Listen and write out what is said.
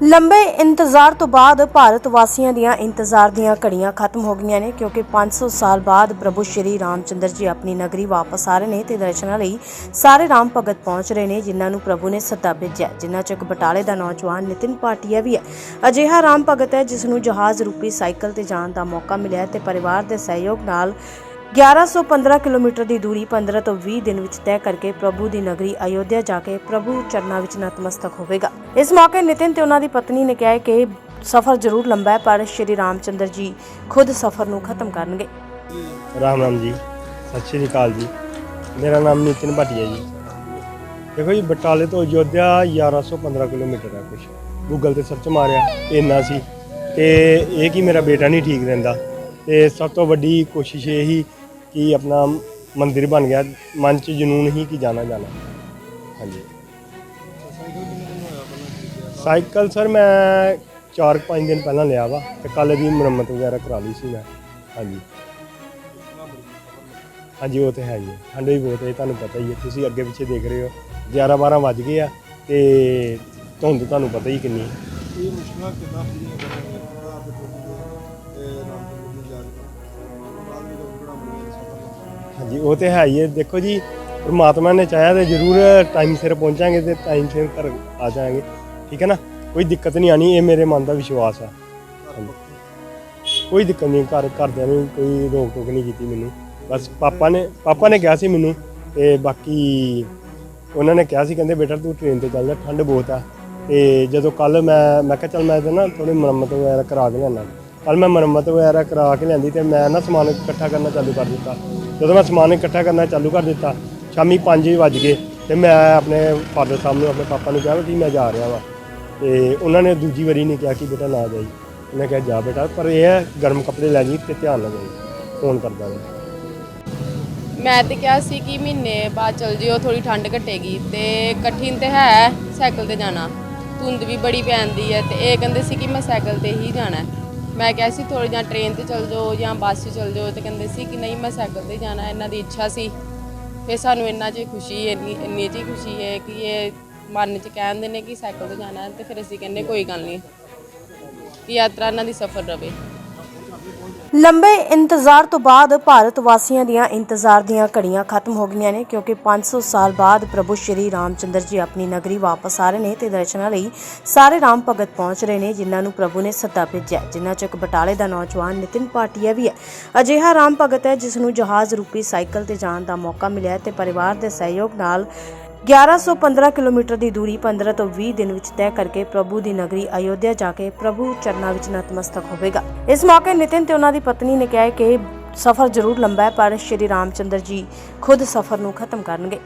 ਲੰਬੇ ਇੰਤਜ਼ਾਰ ਤੋਂ ਬਾਅਦ ਭਾਰਤ ਵਾਸੀਆਂ ਦੀਆਂ ਇੰਤਜ਼ਾਰ ਦੀਆਂ ਘੜੀਆਂ ਖਤਮ ਹੋ ਗਈਆਂ ਨੇ, ਕਿਉਂਕਿ 500 ਸਾਲ ਬਾਅਦ ਪ੍ਰਭੂ ਸ਼੍ਰੀ ਰਾਮਚੰਦਰ ਜੀ ਆਪਣੀ ਨਗਰੀ ਵਾਪਸ ਆ ਰਹੇ ਨੇ ਤੇ ਦਰਸ਼ਨਾਂ ਲਈ ਸਾਰੇ ਰਾਮ ਭਗਤ ਪਹੁੰਚ ਰਹੇ ਨੇ, ਜਿਨ੍ਹਾਂ ਨੂੰ ਪ੍ਰਭੂ ਨੇ ਸੱਦਾ ਭੇਜਿਆ, ਜਿਨ੍ਹਾਂ ਚ ਇੱਕ ਬਟਾਲੇ ਦਾ ਨੌਜਵਾਨ ਨਿਤਿਨ ਪਾਟਿਆ ਵੀ ਹੈ। ਅਜਿਹਾ ਰਾਮ ਭਗਤ ਹੈ, ਜਿਸ ਨੂੰ ਜਹਾਜ਼ ਰੂਪੀ ਸਾਈਕਲ ਤੇ ਜਾਣ ਦਾ ਮੌਕਾ ਮਿਲਿਆ ਹੈ ਤੇ ਪਰਿਵਾਰ ਦੇ ਸਹਿਯੋਗ ਨਾਲ 1115 ਕਿਲੋਮੀਟਰ ਦੀ ਦੂਰੀ 15 ਤੋਂ 20 ਦਿਨ ਵਿੱਚ ਤੈਅ ਕਰਕੇ ਪ੍ਰਭੂ ਦੀ ਨਗਰੀ ਅਯੋਧਿਆ ਜਾ ਕੇ ਪ੍ਰਭੂ ਚਰਨਾਂ ਵਿੱਚ ਨਤਮਸਤਕ ਹੋਵੇਗਾ। ਇਸ ਮੌਕੇ ਨਿਤਿਨ ਤੇ ਉਹਨਾਂ ਦੀ ਪਤਨੀ ਨੇ ਕਿਹਾ ਕਿ ਸਫ਼ਰ ਜ਼ਰੂਰ ਲੰਬਾ ਹੈ, ਪਰ ਸ਼੍ਰੀ ਰਾਮਚੰਦਰ ਜੀ ਖੁਦ ਸਫ਼ਰ ਨੂੰ ਖਤਮ ਕਰਨਗੇ। ਰਾਮ ਰਾਮ ਜੀ, ਸਤਿ ਸ਼੍ਰੀ ਅਕਾਲ ਜੀ। ਮੇਰਾ ਨਾਮ ਨਿਤਿਨ ਭਾਟੀਆ ਜੀ। ਦੇਖੋ ਜੀ, ਬਟਾਲੇ ਤੋਂ ਅਯੋਧਿਆ 1115 ਕਿਲੋਮੀਟਰ ਹੈ ਕੁਛ। ਗੂਗਲ ਤੇ ਸਰਚ ਮਾਰਿਆ, ਇੰਨਾ ਸੀ। ਤੇ ਇਹ ਕਿ ਮੇਰਾ ਬੇਟਾ ਨਹੀਂ ਠੀਕ ਰਹਿੰਦਾ। ਤੇ ਸਭ ਤੋਂ ਵੱਡੀ ਕੋਸ਼ਿਸ਼ ਇਹ ਹੀ ਕਿ ਆਪਣਾ ਮੰਦਿਰ ਬਣ ਗਿਆ, ਮਨ 'ਚ ਜਨੂਨ ਹੀ ਕਿ ਜਾਣਾ ਜਾਣਾ। ਹਾਂਜੀ। ਸਾਈਕਲ ਸਰ ਮੈਂ 4-5 ਦਿਨ ਪਹਿਲਾਂ ਲਿਆ ਵਾ ਤੇ ਕੱਲ ਦੀ ਮੁਰੰਮਤ ਵਗੈਰਾ ਕਰਾ ਲਈ ਸੀ ਮੈਂ। ਹਾਂਜੀ। ਹਾਂਜੀ, ਉਹ ਤੇ ਹੈ ਜੀ ਹੈ ਵੀ ਬਹੁਤ ਹੈ ਤੁਹਾਨੂੰ ਪਤਾ ਹੀ ਹੈ ਤੁਸੀਂ ਅੱਗੇ ਪਿੱਛੇ ਦੇਖ ਰਹੇ ਹੋ 11 12 ਵੱਜ ਗਏ ਆ ਤੇ ਧੁੰਦ ਤੁਹਾਨੂੰ ਪਤਾ ਹੀ ਕਿੰਨੀ ਇਹ ਮੁਸ਼ਕਲਾਂ ਕਿੰਨਾ ਪੂਰੀਆਂ ਉਹ ਤੇ ਹੈ ਹੀ ਹੈ। ਦੇਖੋ ਜੀ, ਪਰਮਾਤਮਾ ਨੇ ਚਾਹਿਆ ਤੇ ਜ਼ਰੂਰ ਟਾਈਮ ਸਿਰ ਪਹੁੰਚਾਂਗੇ ਤੇ ਟਾਈਮ ਸਿਰ ਘਰ ਆ ਜਾਵਾਂਗੇ। ਠੀਕ ਹੈ ਨਾ? ਕੋਈ ਦਿੱਕਤ ਨਹੀਂ ਆਣੀ ਇਹ ਮੇਰੇ ਮਨ ਦਾ ਵਿਸ਼ਵਾਸ ਹੈ ਕੋਈ ਦਿੱਕਤ ਨਹੀਂ, ਘਰ, ਘਰਦਿਆਂ ਨੇ ਕੋਈ ਰੋਕ ਟੋਕ ਨਹੀਂ ਕੀਤੀ ਮੈਨੂੰ। ਬਸ ਪਾਪਾ ਨੇ ਪਾਪਾ ਨੇ ਕਿਹਾ ਸੀ ਮੈਨੂੰ ਤੇ ਬਾਕੀ ਉਹਨਾਂ ਨੇ ਕਿਹਾ ਸੀ, ਕਹਿੰਦੇ, ਬੇਟਾ, ਤੂੰ ਟ੍ਰੇਨ ਤੇ ਚੱਲ ਜਾ, ਠੰਡ ਬਹੁਤ ਆ। ਤੇ ਜਦੋਂ ਕੱਲ ਮੈਂ ਮੈਂ ਕਿਹਾ, ਚੱਲ ਮੈਂ ਤੇ ਨਾ ਥੋੜੀ ਮੁਰੰਮਤ ਵਗੈਰਾ ਕਰਾ ਕੇ ਲਿਆਣਾ ਕੱਲ ਮੈਂ ਮੁਰੰਮਤ ਵਗੈਰਾ ਕਰਾ ਕੇ ਲਿਆਂਦੀ ਤੇ ਮੈਂ ਨਾ ਸਮਾਨ ਇਕੱਠਾ ਕਰਨਾ ਚਾਲੂ ਕਰ ਦਿੱਤਾ। ਜਦੋਂ ਮੈਂ ਸਮਾਨ ਇਕੱਠਾ ਕਰਨਾ ਚਾਲੂ ਕਰ ਦਿੱਤਾ, ਸ਼ਾਮੀ 5 ਵਜ ਗਏ ਤੇ ਮੈਂ ਆਪਣੇ ਫਾਦਰ ਸਾਹਿਬ ਨੂੰ, ਆਪਣੇ ਪਾਪਾ ਨੂੰ ਕਿਹਾ ਵੀ ਮੈਂ ਜਾ ਰਿਹਾ ਵਾਂ। ਤੇ ਉਹਨਾਂ ਨੇ ਦੂਜੀ ਵਾਰੀ ਨਹੀਂ ਕਿਹਾ ਕਿ ਬੇਟਾ ਨਾ ਜਾਈ। ਉਹਨੇ ਕਿਹਾ, ਜਾ ਬੇਟਾ। ਪਰ ਇਹ ਹੈ, ਗਰਮ ਕੱਪੜੇ ਲੈ ਜੀ ਤੇ ਧਿਆਨ ਨਾਲ ਜਾਈ। ਫੋਨ ਕਰਦਾ ਮੈਂ ਮੈਂ ਤੇ ਕਿਹਾ ਸੀ ਕਿ ਮਹੀਨੇ ਬਾਅਦ ਚਲ ਜਿਓ ਥੋੜੀ ਠੰਡ ਘਟੇਗੀ ਤੇ ਕਠਿਨ ਤੇ ਹੈ ਸਾਈਕਲ ਤੇ ਜਾਣਾ। ਧੁੰਦ ਵੀ ਬੜੀ ਪੈਂਦੀ ਹੈ ਤੇ ਇਹ ਕਹਿੰਦੇ ਸੀ ਕਿ ਮੈਂ ਸਾਈਕਲ ਤੇ ਹੀ ਜਾਣਾ ਮੈਂ ਕਿਹਾ ਸੀ ਥੋੜੀ ਜਾਂ ਟ੍ਰੇਨ ਤੇ ਚੱਲ ਜਾਓ ਜਾਂ ਬੱਸ 'ਚ ਚੱਲ ਜਾਓ ਤੇ ਕਹਿੰਦੇ ਸੀ ਕਿ ਨਹੀਂ ਮੈਂ ਸਾਈਕਲ ਤੇ ਜਾਣਾ, ਇਹਨਾਂ ਦੀ ਇੱਛਾ ਸੀ। ਫਿਰ ਸਾਨੂੰ ਇੰਨਾ 'ਚ ਖੁਸ਼ੀ, ਇੰਨੀ ਇੰਨੀ 'ਚ ਖੁਸ਼ੀ ਹੈ ਕਿ ਇਹ ਮਨ 'ਚ ਕਹਿੰਦੇ ਨੇ ਕਿ ਸਾਈਕਲ ਤੇ ਜਾਣਾ ਹੈ ਤੇ ਫਿਰ ਅਸੀਂ ਕਹਿੰਦੇ ਕੋਈ ਗੱਲ ਨਹੀਂ, ਕਿ ਯਾਤਰਾ ਇਹਨਾਂ ਦੀ ਸਫਲ ਰਵੇ। ਲੰਬੇ ਇੰਤਜ਼ਾਰ ਤੋਂ ਬਾਅਦ ਭਾਰਤ ਵਾਸੀਆਂ ਦੀਆਂ ਇੰਤਜ਼ਾਰ ਦੀਆਂ ਘੜੀਆਂ ਖਤਮ ਹੋ ਗਈਆਂ ਨੇ, ਕਿਉਂਕਿ 500 ਸਾਲ ਬਾਅਦ ਪ੍ਰਭੂ ਸ਼੍ਰੀ ਰਾਮਚੰਦਰ ਜੀ ਆਪਣੀ ਨਗਰੀ ਵਾਪਸ ਆ ਰਹੇ ਨੇ ਤੇ ਦਰਸ਼ਨਾਂ ਲਈ ਸਾਰੇ ਰਾਮ ਭਗਤ ਪਹੁੰਚ ਰਹੇ ਨੇ, ਜਿਨ੍ਹਾਂ ਨੂੰ ਪ੍ਰਭੂ ਨੇ ਸੱਦਾ ਭੇਜਿਆ ਜਿਨ੍ਹਾਂ ਚ ਇੱਕ ਬਟਾਲੇ ਦਾ ਨੌਜਵਾਨ ਨਿਤਿਨ ਪਾਟਿਆ ਵੀ ਹੈ। ਅਜਿਹਾ ਰਾਮ ਭਗਤ ਹੈ ਜਿਸ ਨੂੰ ਜਹਾਜ਼ ਰੂਪੀ ਸਾਈਕਲ ਤੇ ਜਾਣ ਦਾ ਮੌਕਾ ਮਿਲਿਆ ਹੈ ਤੇ ਪਰਿਵਾਰ ਦੇ ਸਹਿਯੋਗ ਨਾਲ 1115 ਕਿਲੋਮੀਟਰ ਦੀ ਦੂਰੀ 15 ਤੋਂ 20 ਦਿਨ ਵਿੱਚ ਤੈਅ ਕਰਕੇ ਪ੍ਰਭੂ ਦੀ ਨਗਰੀ ਅਯੋਧਿਆ ਜਾ ਕੇ ਪ੍ਰਭੂ ਚਰਨਾਂ ਵਿੱਚ ਨਤਮਸਤਕ ਹੋਵੇਗਾ। ਇਸ ਮੌਕੇ ਨਿਤਿਨ ਤੇ ਉਹਨਾਂ ਦੀ ਪਤਨੀ ਨੇ ਕਿਹਾ ਕਿ ਸਫ਼ਰ ਜ਼ਰੂਰ ਲੰਬਾ ਹੈ, ਪਰ ਸ਼੍ਰੀ ਰਾਮਚੰਦਰ ਜੀ ਖੁਦ ਸਫ਼ਰ ਨੂੰ ਖਤਮ ਕਰਨਗੇ।